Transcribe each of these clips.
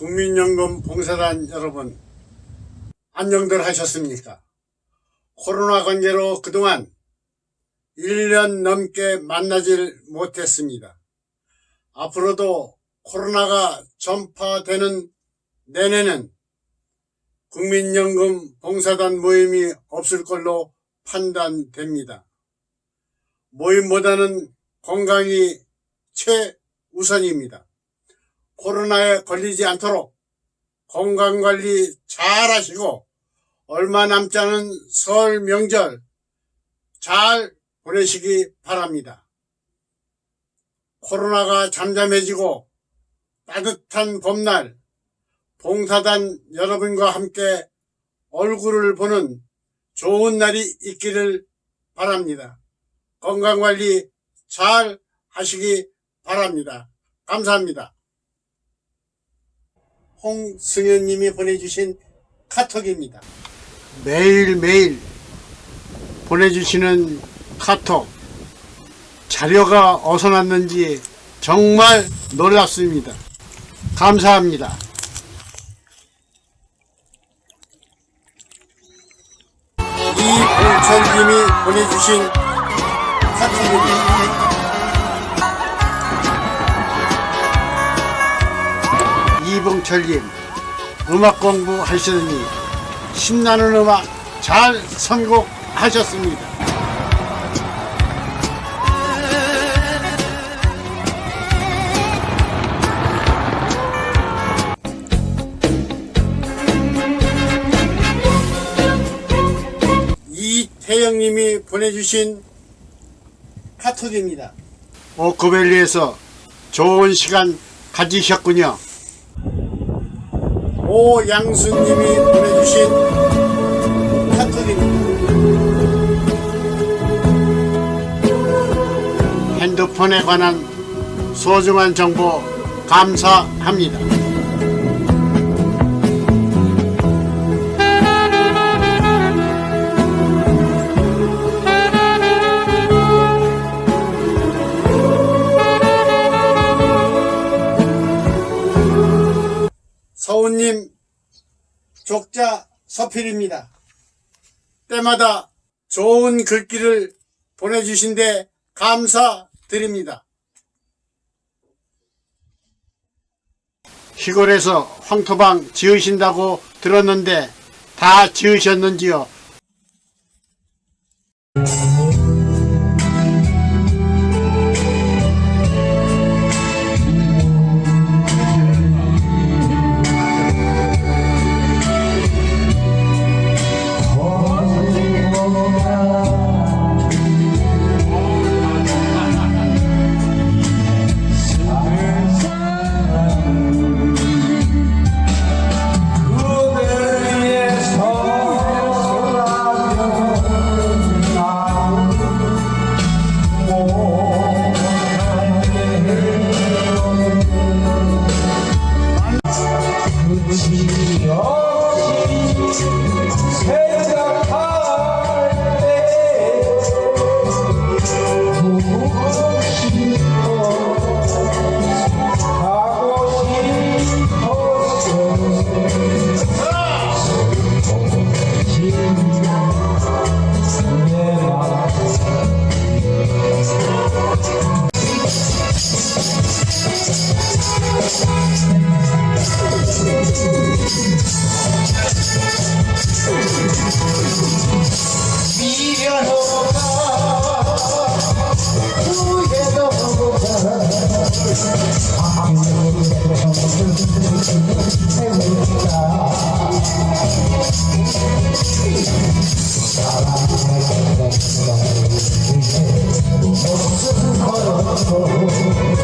국민연금 봉사단 여러분, 안녕들 하셨습니까? 코로나 관계로 그동안 1년 넘게 만나질 못했습니다. 앞으로도 코로나가 전파되는 내내는 국민연금 봉사단 모임이 없을 걸로 판단됩니다. 모임보다는 건강이 최우선입니다. 코로나에 걸리지 않도록 건강관리 잘 하시고 얼마 남지 않은 설 명절 잘 보내시기 바랍니다. 코로나가 잠잠해지고 따뜻한 봄날 봉사단 여러분과 함께 얼굴을 보는 좋은 날이 있기를 바랍니다. 건강관리 잘 하시기 바랍니다. 감사합니다. 홍승현님이 보내주신 카톡입니다. 매일매일 보내주시는 카톡 자료가 어디서 났는지 정말 놀랍습니다. 감사합니다. 이봉철님이 보내주신 카톡입니다. 철님 음악 공부 하시더니 신나는 음악 잘 선곡하셨습니다. 이태영님이 보내주신 카톡입니다. 오크밸리에서 좋은 시간 가지셨군요. 오양수님이 보내주신 카톡입니다. 핸드폰에 관한 소중한 정보 감사합니다. 족자 서필입니다. 때마다 좋은 글귀를 보내주신데 감사드립니다. 시골에서 황토방 지으신다고 들었는데 다 지으셨는지요? Oh,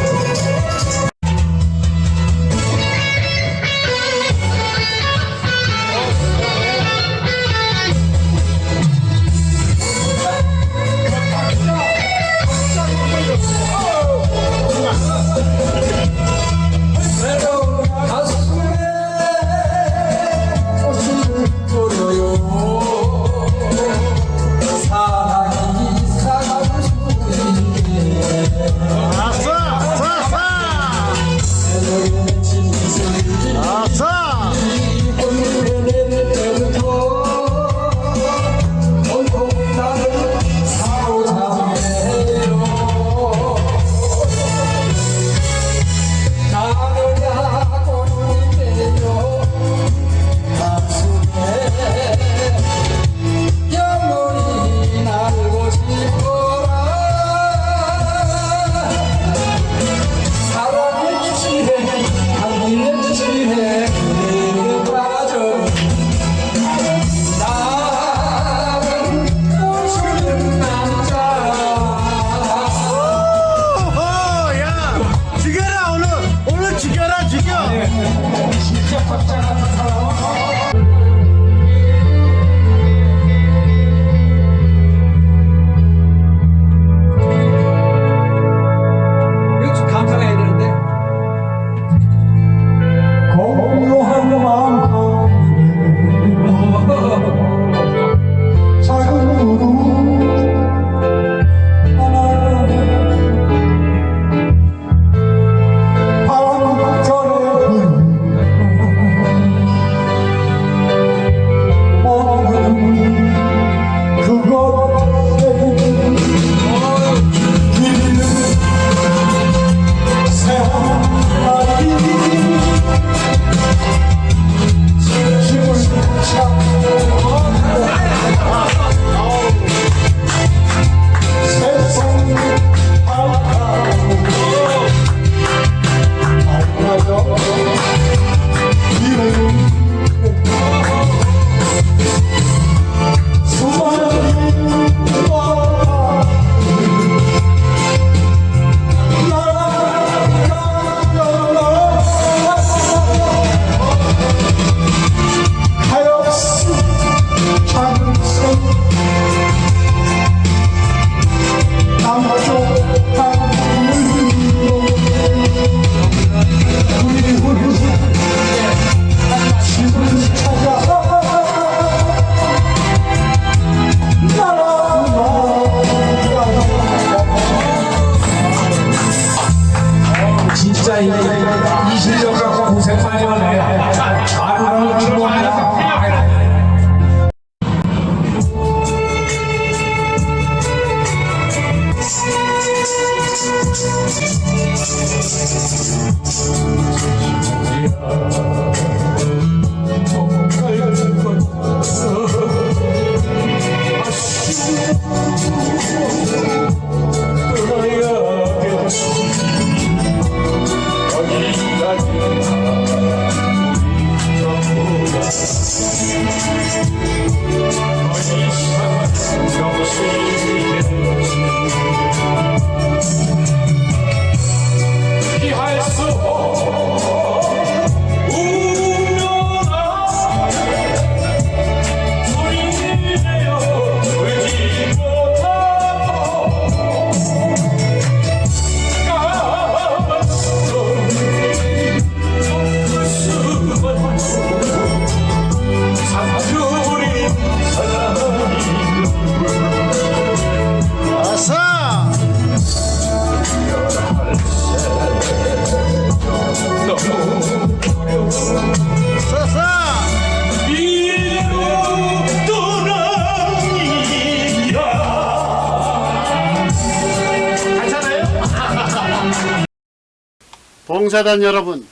봉사단 여러분,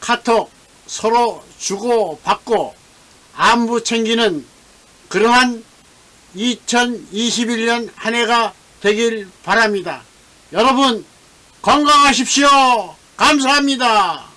카톡 서로 주고 받고 안부 챙기는 그러한 2021년 한 해가 되길 바랍니다. 여러분 건강하십시오. 감사합니다.